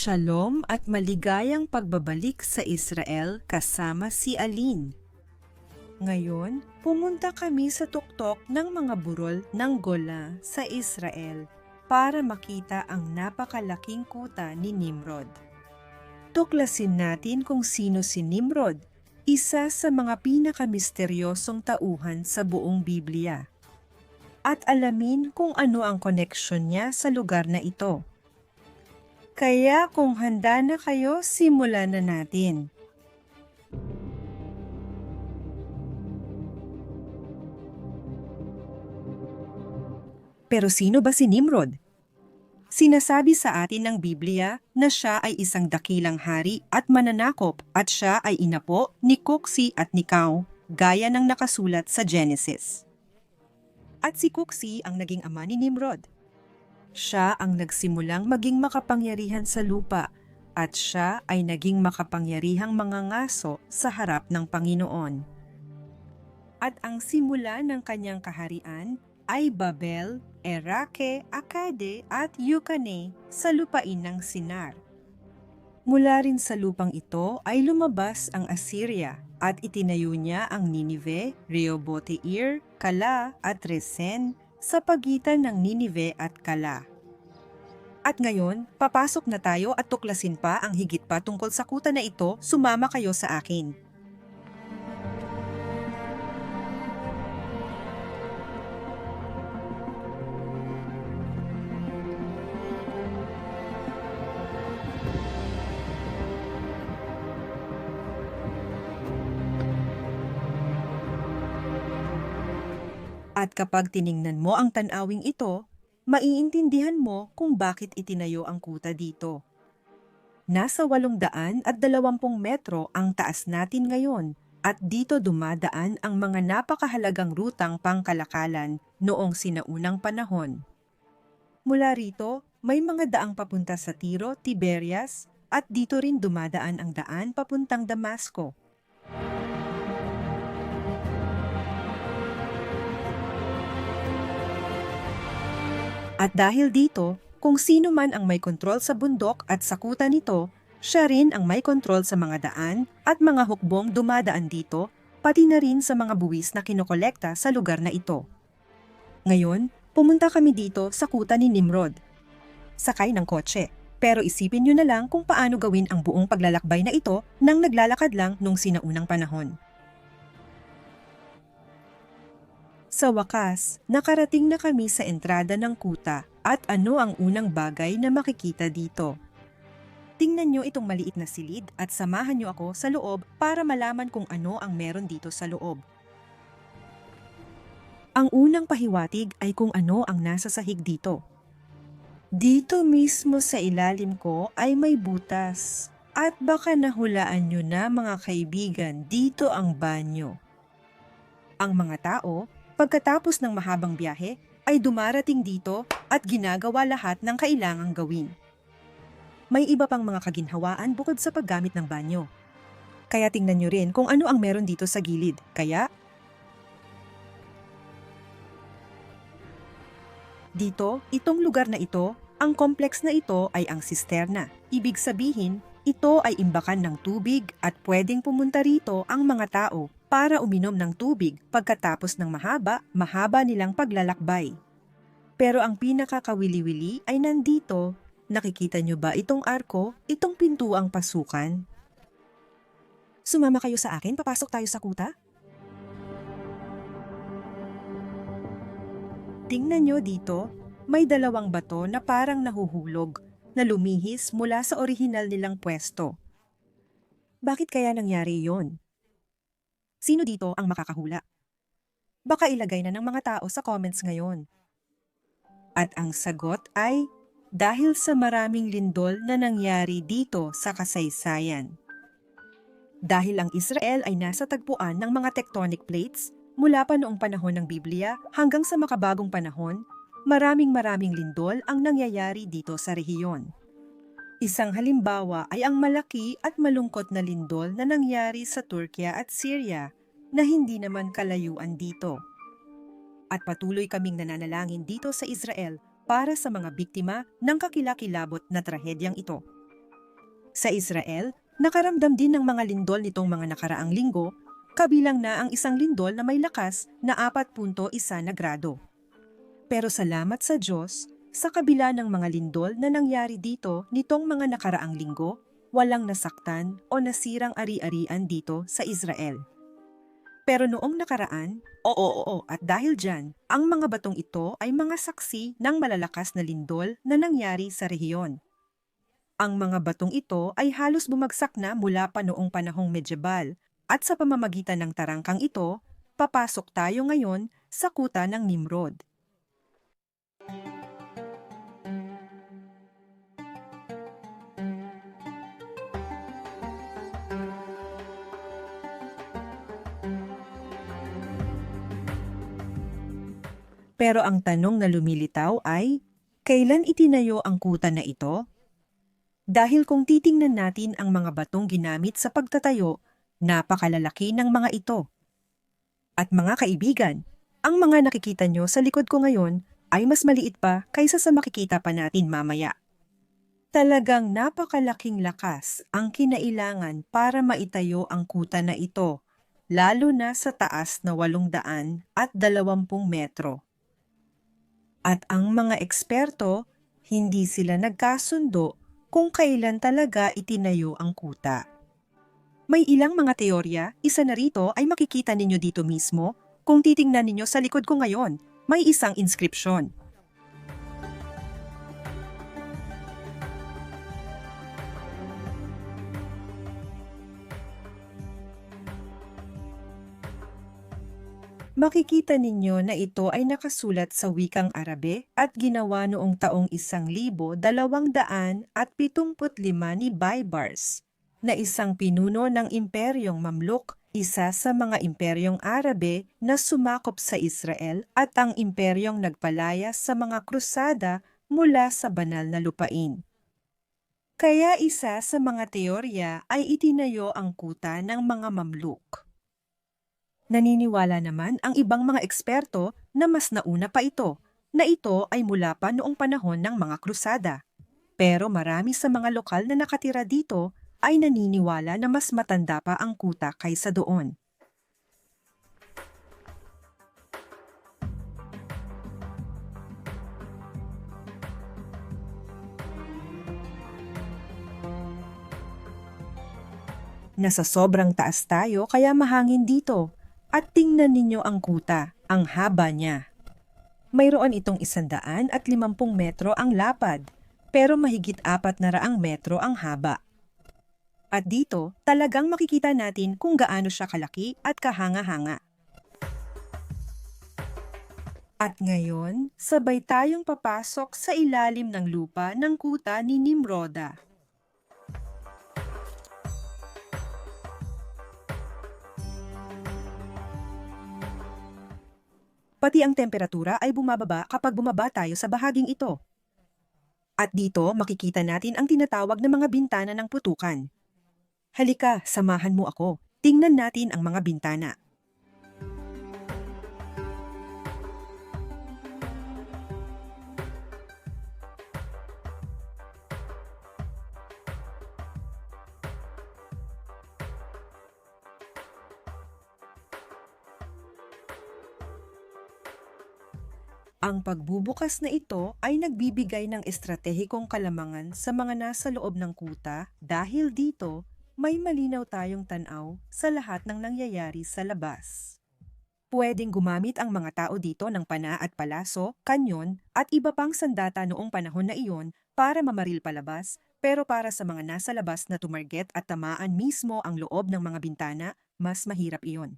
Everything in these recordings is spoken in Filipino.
Shalom at maligayang pagbabalik sa Israel kasama si Aline. Ngayon, pumunta kami sa tuktok ng mga burol ng Gola sa Israel para makita ang napakalaking kuta ni Nimrod. Tuklasin natin kung sino si Nimrod, isa sa mga pinakamisteryosong tauhan sa buong Biblia. At alamin kung ano ang koneksyon niya sa lugar na ito. Kaya kung handa na kayo, simulan na natin. Pero sino ba si Nimrod? Sinasabi sa atin ng Biblia na siya ay isang dakilang hari at mananakop at siya ay inapo ni Kuksi at ni Kau, gaya ng nakasulat sa Genesis. At si Kuksi ang naging ama ni Nimrod. Siya ang nagsimulang maging makapangyarihan sa lupa at siya ay naging makapangyarihang mga ngaso sa harap ng Panginoon. At ang simula ng kanyang kaharian ay Babel, Erake, Akade at Yukane sa lupain ng Sinar. Mula rin sa lupang ito ay lumabas ang Assyria at itinayo niya ang Ninive, Rehoboth-ir, Kala at Resen sa pagitan ng Ninive at Kala. At ngayon, papasok na tayo at tuklasin pa ang higit pa tungkol sa kuta na ito, sumama kayo sa akin. At kapag tiningnan mo ang tanawing ito, maiintindihan mo kung bakit itinayo ang kuta dito. Nasa 800 at 20 metro ang taas natin ngayon at dito dumadaan ang mga napakahalagang rutang pangkalakalan noong sinaunang panahon. Mula rito, may mga daang papunta sa Tiro, Tiberias at dito rin dumadaan ang daan papuntang Damasco. At dahil dito, kung sino man ang may kontrol sa bundok at sa kuta nito, siya rin ang may kontrol sa mga daan at mga hukbong dumadaan dito, pati na rin sa mga buwis na kinokolekta sa lugar na ito. Ngayon, pumunta kami dito sa kuta ni Nimrod. Sakay ng kotse, pero isipin nyo na lang kung paano gawin ang buong paglalakbay na ito nang naglalakad lang nung sinaunang panahon. Sa wakas, nakarating na kami sa entrada ng kuta at ano ang unang bagay na makikita dito. Tingnan nyo itong maliit na silid at samahan nyo ako sa loob para malaman kung ano ang meron dito sa loob. Ang unang pahiwatig ay kung ano ang nasa sahig dito. Dito mismo sa ilalim ko ay may butas. At baka nahulaan nyo na mga kaibigan, dito ang banyo. Ang mga tao Pagkatapos ng mahabang biyahe, ay dumarating dito at ginagawa lahat ng kailangang gawin. May iba pang mga kaginhawaan bukod sa paggamit ng banyo. Kaya tingnan nyo rin kung ano ang meron dito sa gilid. Kaya, dito, itong lugar na ito, ang complex na ito ay ang sisterna. Ibig sabihin, ito ay imbakan ng tubig at pwedeng pumunta rito ang mga tao para uminom ng tubig pagkatapos ng mahaba, mahaba nilang paglalakbay. Pero ang pinakakawili-wili ay nandito. Nakikita nyo ba itong arko, itong pintuang pasukan? Sumama kayo sa akin, papasok tayo sa kuta? Tingnan nyo dito, may dalawang bato na parang nahuhulog na lumihis mula sa orihinal nilang pwesto. Bakit kaya nangyari yon? Sino dito ang makakahula? Baka ilagay na ng mga tao sa comments ngayon. At ang sagot ay dahil sa maraming lindol na nangyari dito sa kasaysayan. Dahil ang Israel ay nasa tagpuan ng mga tectonic plates mula pa noong panahon ng Biblia hanggang sa makabagong panahon, maraming maraming lindol ang nangyayari dito sa rehiyon. Isang halimbawa ay ang malaki at malungkot na lindol na nangyari sa Turkey at Syria na hindi naman kalayuan dito. At patuloy kaming nananalangin dito sa Israel para sa mga biktima ng kakilakilabot na trahedyang ito. Sa Israel, nakaramdam din ng mga lindol nitong mga nakaraang linggo, kabilang na ang isang lindol na may lakas na 4.1 na grado. Pero salamat sa Diyos, sa kabila ng mga lindol na nangyari dito nitong mga nakaraang linggo, walang nasaktan o nasirang ari-arian dito sa Israel. Pero noong nakaraan, oo oo at dahil dyan, ang mga batong ito ay mga saksi ng malalakas na lindol na nangyari sa rehiyon. Ang mga batong ito ay halos bumagsak na mula pa noong panahong medieval at sa pamamagitan ng tarangkang ito, papasok tayo ngayon sa kuta ng Nimrod. Pero ang tanong na lumilitaw ay, kailan itinayo ang kuta na ito? Dahil kung titingnan natin ang mga batong ginamit sa pagtatayo, napakalalaki ng mga ito. At mga kaibigan, ang mga nakikita nyo sa likod ko ngayon ay mas maliit pa kaysa sa makikita pa natin mamaya. Talagang napakalaking lakas ang kinailangan para maitayo ang kuta na ito, lalo na sa taas na 800 at 20 metro. At ang mga eksperto, hindi sila nagkasundo kung kailan talaga itinayo ang kuta. May ilang mga teorya, isa na rito ay makikita ninyo dito mismo. Kung titingnan ninyo sa likod ko ngayon, may isang inscription. Makikita ninyo na ito ay nakasulat sa wikang Arabe at ginawa noong taong 1275 ni Baybars, na isang pinuno ng Imperyong Mamluk, isa sa mga imperyong Arabe na sumakop sa Israel at ang imperyong nagpalaya sa mga krusada mula sa banal na lupain. Kaya isa sa mga teorya ay itinayo ang kuta ng mga Mamluk. Naniniwala naman ang ibang mga eksperto na mas nauna pa ito, na ito ay mula pa noong panahon ng mga krusada. Pero marami sa mga lokal na nakatira dito ay naniniwala na mas matanda pa ang kuta kaysa doon. Nasa sobrang taas tayo kaya mahangin dito at tingnan ninyo ang kuta, ang haba niya. Mayroon itong isandaan at limampung metro ang lapad, pero mahigit apat na raang metro ang haba. At dito, talagang makikita natin kung gaano siya kalaki at kahanga-hanga. At ngayon, sabay tayong papasok sa ilalim ng lupa ng kuta ni Nimroda. Pati ang temperatura ay bumababa kapag bumaba tayo sa bahaging ito. At dito makikita natin ang tinatawag na mga bintana ng putukan. Halika, samahan mo ako. Tingnan natin ang mga bintana. Ang pagbubukas na ito ay nagbibigay ng estratehikong kalamangan sa mga nasa loob ng kuta dahil dito may malinaw tayong tanaw sa lahat ng nangyayari sa labas. Pwedeng gumamit ang mga tao dito ng pana at palaso, kanyon at iba pang sandata noong panahon na iyon para mamaril palabas pero para sa mga nasa labas na tumarget at tamaan mismo ang loob ng mga bintana, mas mahirap iyon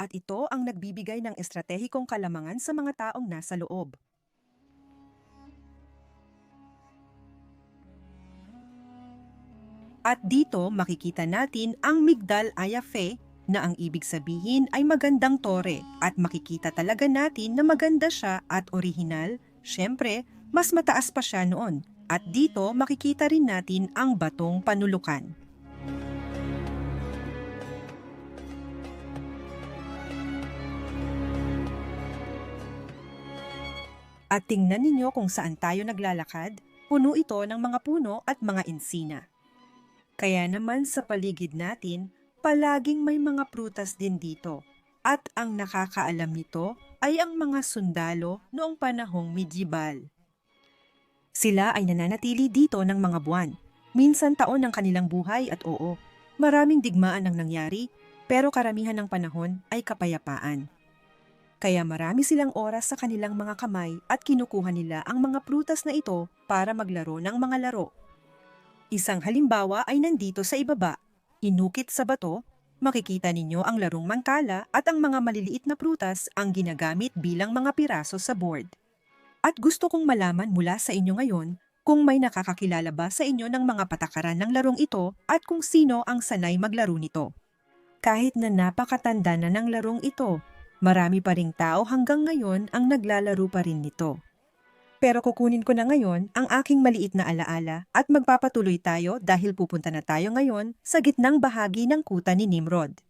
at ito ang nagbibigay ng estratehikong kalamangan sa mga taong nasa loob. At dito makikita natin ang Migdal Ayafe na ang ibig sabihin ay magandang tore at makikita talaga natin na maganda siya at orihinal, syempre mas mataas pa siya noon. At dito makikita rin natin ang batong panulukan. At tingnan ninyo kung saan tayo naglalakad, puno ito ng mga puno at mga insina. Kaya naman sa paligid natin, palaging may mga prutas din dito. At ang nakakaalam nito ay ang mga sundalo noong panahong medieval. Sila ay nananatili dito ng mga buwan. Minsan taon ng kanilang buhay at oo, maraming digmaan ang nangyari, pero karamihan ng panahon ay kapayapaan. Kaya marami silang oras sa kanilang mga kamay at kinukuha nila ang mga prutas na ito para maglaro ng mga laro. Isang halimbawa ay nandito sa ibaba, inukit sa bato, makikita ninyo ang larong mangkala at ang mga maliliit na prutas ang ginagamit bilang mga piraso sa board. At gusto kong malaman mula sa inyo ngayon kung may nakakakilala ba sa inyo ng mga patakaran ng larong ito at kung sino ang sanay maglaro nito. Kahit na napakatanda na ng larong ito, marami pa ring tao hanggang ngayon ang naglalaro pa rin nito. Pero kukunin ko na ngayon ang aking maliit na alaala at magpapatuloy tayo dahil pupunta na tayo ngayon sa gitnang bahagi ng kuta ni Nimrod.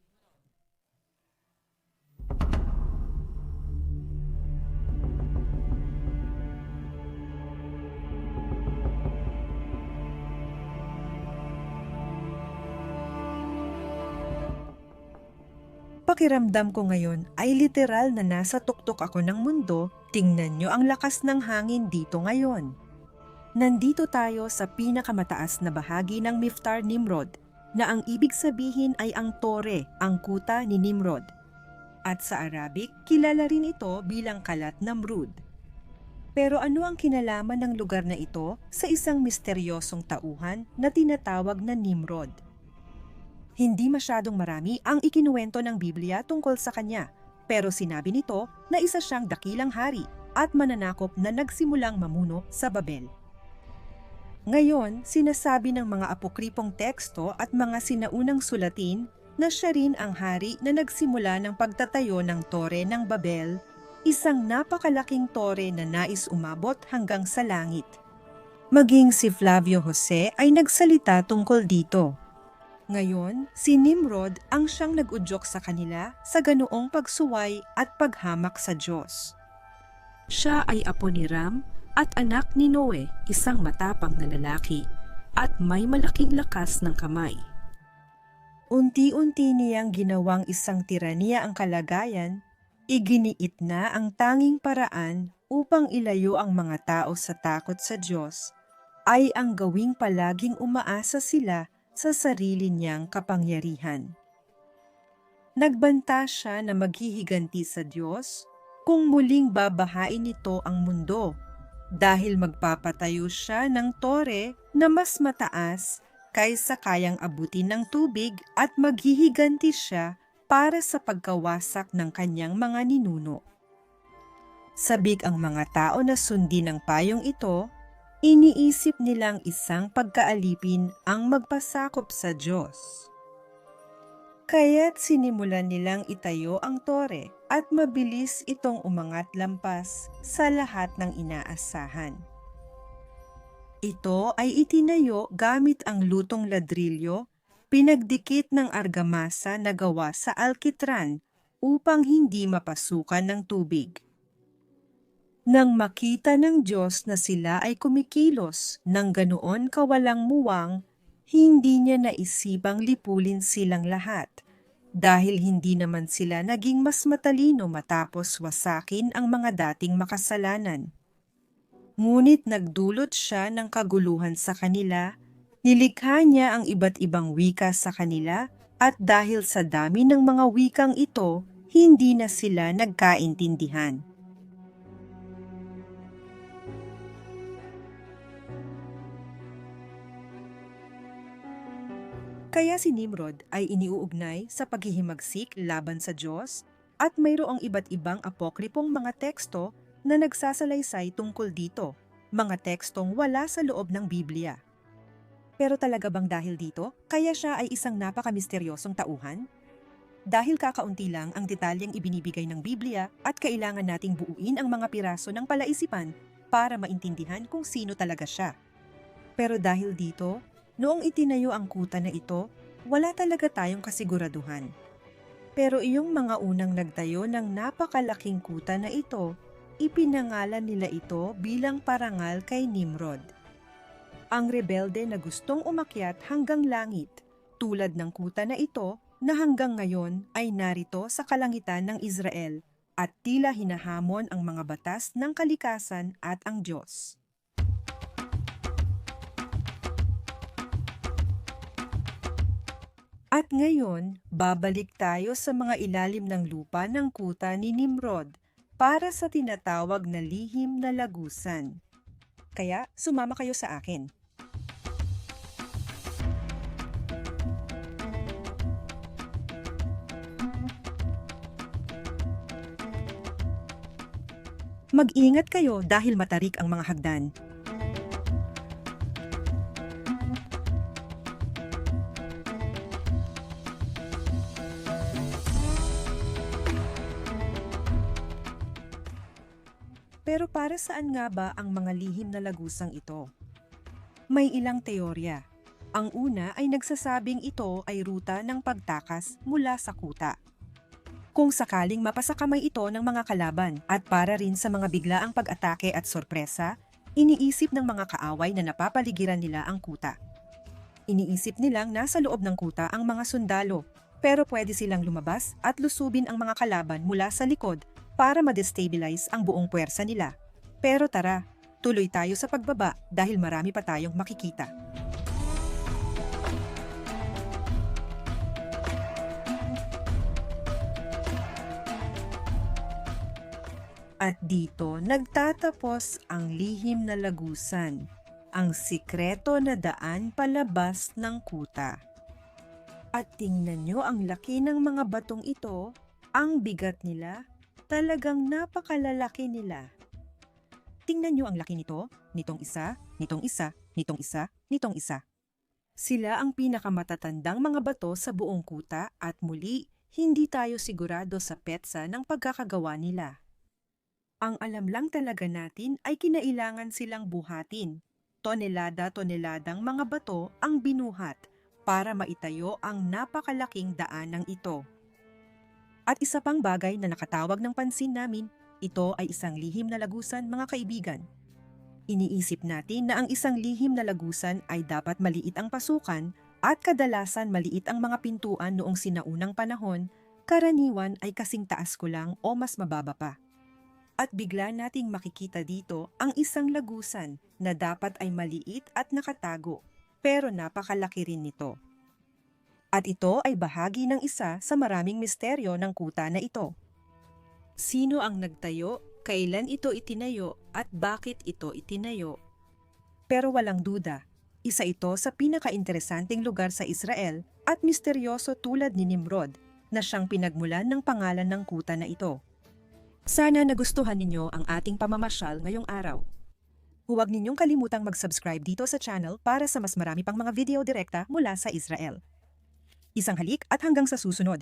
Pakiramdam ko ngayon ay literal na nasa tuktok ako ng mundo, tingnan nyo ang lakas ng hangin dito ngayon. Nandito tayo sa pinakamataas na bahagi ng Miftar Nimrod, na ang ibig sabihin ay ang tore, ang kuta ni Nimrod. At sa Arabic, kilala rin ito bilang Kalat Namrud. Pero ano ang kinalaman ng lugar na ito sa isang misteryosong tauhan na tinatawag na Nimrod? Hindi masyadong marami ang ikinuwento ng Biblia tungkol sa kanya, pero sinabi nito na isa siyang dakilang hari at mananakop na nagsimulang mamuno sa Babel. Ngayon, sinasabi ng mga apokripong teksto at mga sinaunang sulatin na siya rin ang hari na nagsimula ng pagtatayo ng tore ng Babel, isang napakalaking tore na nais umabot hanggang sa langit. Maging si Flavio Jose ay nagsalita tungkol dito. Ngayon, si Nimrod ang siyang nag-udyok sa kanila sa ganoong pagsuway at paghamak sa Diyos. Siya ay apo ni Ram at anak ni Noe, isang matapang na lalaki, at may malaking lakas ng kamay. Unti-unti niyang ginawang isang tiraniya ang kalagayan, iginiit na ang tanging paraan upang ilayo ang mga tao sa takot sa Diyos, ay ang gawing palaging umaasa sila sa sarili niyang kapangyarihan. Nagbanta siya na maghihiganti sa Diyos kung muling babahain nito ang mundo dahil magpapatayo siya ng tore na mas mataas kaysa kayang abutin ng tubig at maghihiganti siya para sa pagkawasak ng kanyang mga ninuno. Sabik ang mga tao na sundin ang payong ito, iniisip nilang isang pagkaalipin ang magpasakop sa Diyos. Kaya't sinimulan nilang itayo ang tore at mabilis itong umangat lampas sa lahat ng inaasahan. Ito ay itinayo gamit ang lutong ladrilyo, pinagdikit ng argamasa na gawa sa alkitran upang hindi mapasukan ng tubig. Nang makita ng Diyos na sila ay kumikilos ng ganoon kawalang muwang, hindi niya naisibang lipulin silang lahat dahil hindi naman sila naging mas matalino matapos wasakin ang mga dating makasalanan. Ngunit nagdulot siya ng kaguluhan sa kanila, nilikha niya ang iba't ibang wika sa kanila at dahil sa dami ng mga wikang ito, hindi na sila nagkaintindihan. Kaya si Nimrod ay iniuugnay sa paghihimagsik laban sa Diyos at mayroong iba't ibang apokripong mga teksto na nagsasalaysay tungkol dito, mga tekstong wala sa loob ng Biblia. Pero talaga bang dahil dito, kaya siya ay isang napakamisteryosong tauhan? Dahil kakaunti lang ang detalyeng ibinibigay ng Biblia at kailangan nating buuin ang mga piraso ng palaisipan para maintindihan kung sino talaga siya. Pero dahil dito, Noong itinayo ang kuta na ito, wala talaga tayong kasiguraduhan. Pero iyong mga unang nagtayo ng napakalaking kuta na ito, ipinangalan nila ito bilang parangal kay Nimrod. ang rebelde na gustong umakyat hanggang langit, tulad ng kuta na ito na hanggang ngayon ay narito sa kalangitan ng Israel at tila hinahamon ang mga batas ng kalikasan at ang Diyos. At ngayon, babalik tayo sa mga ilalim ng lupa ng kuta ni Nimrod para sa tinatawag na lihim na lagusan. Kaya sumama kayo sa akin. Mag-ingat kayo dahil matarik ang mga hagdan. Para saan nga ba ang mga lihim na lagusang ito? May ilang teorya. Ang una ay nagsasabing ito ay ruta ng pagtakas mula sa kuta. Kung sakaling mapasakamay ito ng mga kalaban at para rin sa mga biglaang pag-atake at sorpresa, iniisip ng mga kaaway na napapaligiran nila ang kuta. Iniisip nilang nasa loob ng kuta ang mga sundalo, pero pwede silang lumabas at lusubin ang mga kalaban mula sa likod para ma-destabilize ang buong puwersa nila. Pero tara, tuloy tayo sa pagbaba dahil marami pa tayong makikita. At dito nagtatapos ang lihim na lagusan, ang sikreto na daan palabas ng kuta. At tingnan nyo ang laki ng mga batong ito, ang bigat nila, talagang napakalalaki nila. Tingnan nyo ang laki nito, nitong isa, nitong isa, nitong isa, nitong isa. Sila ang pinakamatatandang mga bato sa buong kuta at muli, hindi tayo sigurado sa petsa ng pagkakagawa nila. Ang alam lang talaga natin ay kinailangan silang buhatin. Tonelada-toneladang mga bato ang binuhat para maitayo ang napakalaking daanang ito. At isa pang bagay na nakatawag ng pansin namin, ito ay isang lihim na lagusan mga kaibigan. Iniisip natin na ang isang lihim na lagusan ay dapat maliit ang pasukan at kadalasan maliit ang mga pintuan noong sinaunang panahon, karaniwan ay kasing taas ko lang o mas mababa pa. At bigla nating makikita dito ang isang lagusan na dapat ay maliit at nakatago, pero napakalaki rin nito. At ito ay bahagi ng isa sa maraming misteryo ng kuta na ito. Sino ang nagtayo, kailan ito itinayo, at bakit ito itinayo? Pero walang duda, isa ito sa pinakainteresanteng lugar sa Israel at misteryoso tulad ni Nimrod na siyang pinagmulan ng pangalan ng kuta na ito. Sana nagustuhan ninyo ang ating pamamasyal ngayong araw. Huwag ninyong kalimutang mag-subscribe dito sa channel para sa mas marami pang mga video direkta mula sa Israel. Isang halik at hanggang sa susunod.